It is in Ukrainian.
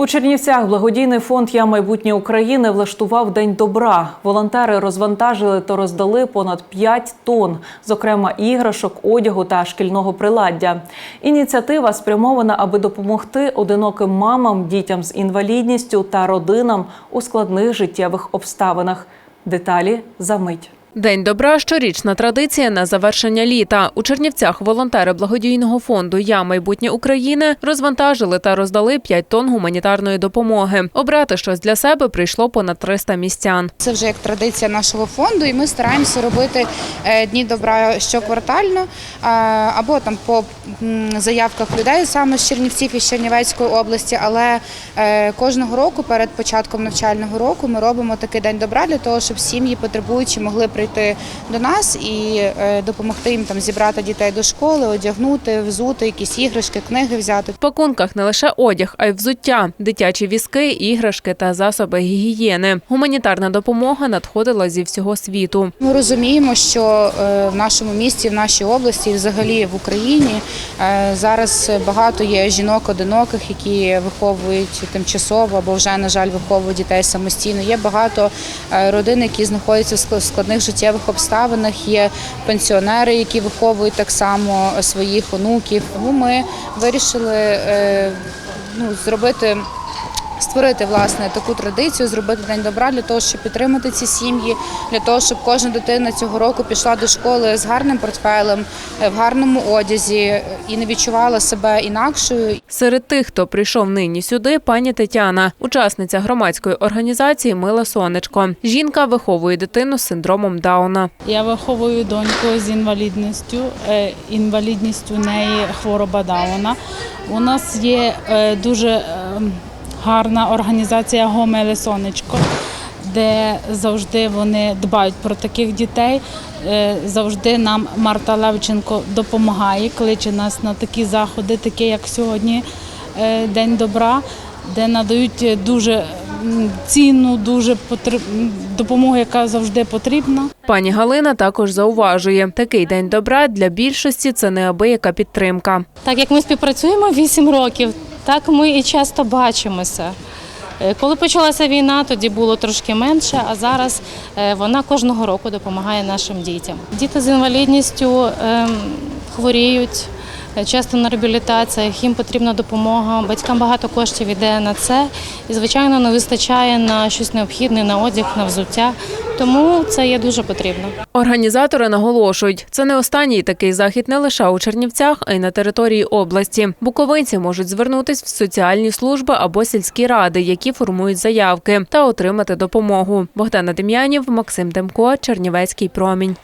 У Чернівцях благодійний фонд Я майбутнє України влаштував День добра. Волонтери розвантажили та роздали понад 5 тонн, зокрема іграшок, одягу та шкільного приладдя. Ініціатива спрямована, аби допомогти одиноким мамам, дітям з інвалідністю та родинам у складних життєвих обставинах. Деталі за мить. День добра щорічна традиція на завершення літа. У Чернівцях волонтери благодійного фонду Я майбутнє України розвантажили та роздали 5 тонн гуманітарної допомоги. Обрати щось для себе прийшло понад 300 містян. Це вже як традиція нашого фонду, і ми стараємося робити е, дні добра щоквартально або там по заявках людей саме з Чернівців і з Чернівецької області. Але е, кожного року перед початком навчального року ми робимо такий день добра для того, щоб сім'ї потребуючі могли прийти до нас і е, допомогти їм там зібрати дітей до школи, одягнути, взути якісь іграшки, книги взяти. В пакунках не лише одяг, а й взуття, дитячі візки, іграшки та засоби гігієни. Гуманітарна допомога надходила зі всього світу. Ми розуміємо, що е, в нашому місті, в нашій області, і взагалі в Україні е, зараз багато є жінок одиноких, які виховують тимчасово або вже на жаль виховують дітей самостійно. Є багато родин, які знаходяться в ск- складних життєвих обставинах. Є пенсіонери, які виховують так само своїх онуків. Тому ми вирішили е, ну, зробити. Створити власне таку традицію, зробити день добра для того, щоб підтримати ці сім'ї, для того, щоб кожна дитина цього року пішла до школи з гарним портфелем, е, в гарному одязі е, і не відчувала себе інакшою. Серед тих, хто прийшов нині сюди, пані Тетяна, учасниця громадської організації Миле сонечко. Жінка виховує дитину з синдромом Дауна. Я виховую доньку з інвалідністю. Е, Інвалідністю у неї хвороба Дауна. У нас є дуже е, гарна організація Гомеле Сонечко, де завжди вони дбають про таких дітей. Е, Завжди нам Марта Левченко допомагає, кличе нас на такі заходи, такі як сьогодні е, День добра, де надають дуже цінну, дуже потріб... допомогу, яка завжди потрібна. Пані Галина також зауважує, такий день добра для більшості це неабияка підтримка. Так як ми співпрацюємо 8 років, так ми і часто бачимося. Е, Коли почалася війна, тоді було трошки менше, а зараз е, вона кожного року допомагає нашим дітям. Діти з інвалідністю ем, хворіють. Е, Часто на реабілітаціях їм потрібна допомога. Батькам багато коштів йде на це, і звичайно не вистачає на щось необхідне, на одяг, на взуття. Тому це є дуже потрібно. Організатори наголошують, це не останній такий захід не лише у Чернівцях, а й на території області. Буковинці можуть звернутись в соціальні служби або сільські ради, які формують заявки, та отримати допомогу. Богдана Дем'янів, Максим Демко, Чернівецький промінь.